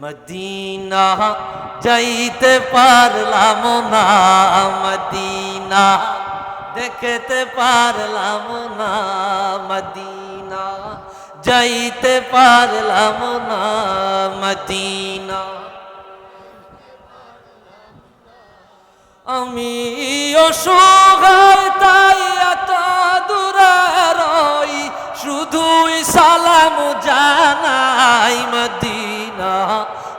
Medina যাইতে পারলাম না, মদিনা। দেখতে পারলাম না, মদিনা। যাইতে পারলাম না, মদিনা। আমি অসহায়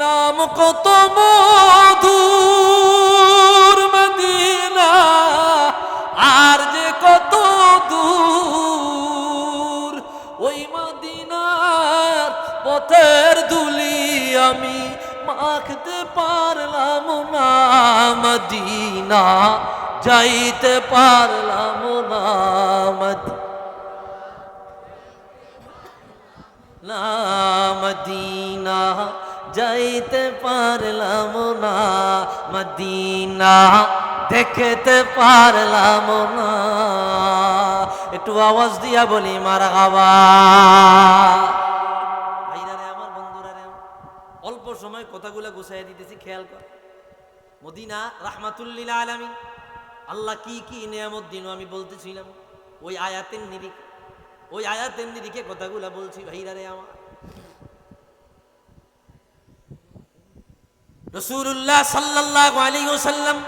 নাম কত মধুর মদিনা, আর যে কত দূর। ওই মদিনার পথের দুলি আমি মাখতে পারলাম না, মদিনা যাইতে পারলাম না মদিনা যাইতে পারলাম না, মদিনা দেখতে পারলাম না। একটু আওয়াজ দিয়া বলি, মারা গাবা ভাইরা রে, আমার বন্ধুরা রে, অল্প সময় কথাগুলো গুছাই দিতেছি, খেয়াল কর। মদিনা রাহমাতুল্লিল আলামী আল্লাহ কি কি নিয়ামত দিন আমি বলতেছিলাম। ওই আয়াতের নিরিখে, ওই আয়াতের নিরিখে কথাগুলা বলছি, ভাইরা রে আমার। রসুল্লাহ সাল্লাহ আলী ওসাল্লাম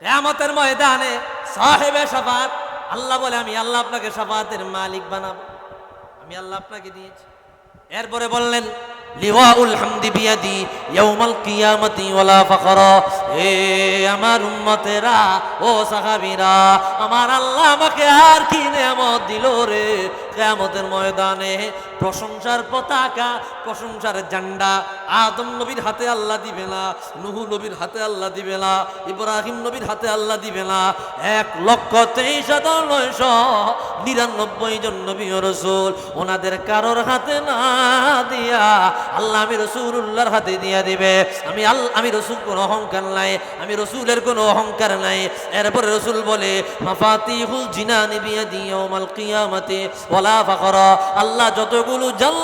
কিয়ামতের ময়দানে সাহেবে সাফাত, আল্লাহ বলে, আমি আল্লাহ আপনাকে সাফাতের মালিক বানাবো। আমি আল্লাহ আপনাকে দিয়েছি। এরপরে বললেন, লিওয়াউল হামদি বিয়াদি ইয়াউমাল কিয়ামতি ওয়ালা ফাখরা। আমার উম্মতেরা, ও সাহাবীরা, আমার আল্লাহ আমাকে আর কি নেমত দিল রে? কিয়ামতের ময়দানে প্রশংসার পতাকা, প্রশংসার ঝান্ডা, আদম নবীর হাতে আল্লাহ দিবে না, নুহু নবীর হাতে আল্লাহ দিবে না, ইব্রাহিম নবীর হাতে আল্লাহ দিবে না, এক লক্ষ তেইশ হাজার নয়শ নিরানব্বই জন নবী রসুল ওনাদের কারোর হাতে না দিয়া আল্লাহ আমি রসুল্লাহর হাতে দিয়া দিবে। আমি আল্লাহ আমি রসুল কোনো অহংকার নাই। আমি রসুলের কোনো অহংকার নাই। এরপরে রসুল বলে, মাফাতিহুল জিনানি বিয়াদি ইয়াউমাল কিয়ামতি, ওয়ালা ফাখরা। আল্লাহ যতগুলো জাল